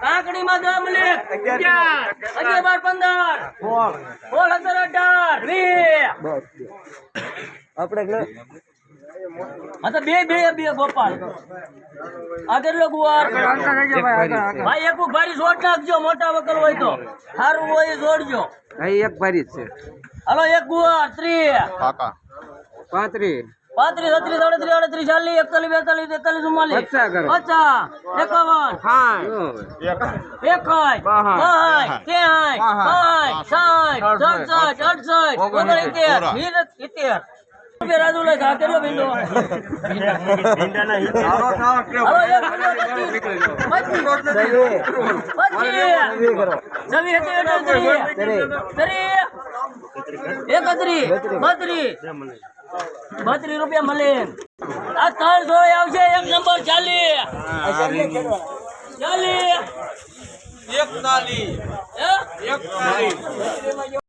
કાકડીમાં દસ લેખ અગિયાર અગિયાર. બાર પંદર. સોળ. સત્તર અઢાર. વીસ. આપણે હા તો બે બે બે ગોપાલ. આગળ કેટલો ગુવાર. ભાઈ એક ભારી જોડ નાખજો મોટા વકલ હોય તો. સારું હોય જોડજો. એક ભારી છે. હલો એક ગુવાર ત્રીસ. પાંત્રીસ. પાંત્રીસ છત્રીસ અડત્રીસ અડત્રીસ ચાલીસ એકતાલીસ બેતાલીસ તેતાલીસ ચુમ્માલીસ. પચાસ એકાવન એકાય બાય બાય સાઠ સડસઠ અડસઠ ઓગણસિત્તેર. સિત્તેર. રાજુ લે કેટલો બત્રીસ. બત્રીસ રૂપિયા મળે આ ત્રણ ત્રણસો આવશે એક નંબર ચાલી ચાલી એકતાલીસ એક એકતાલીસ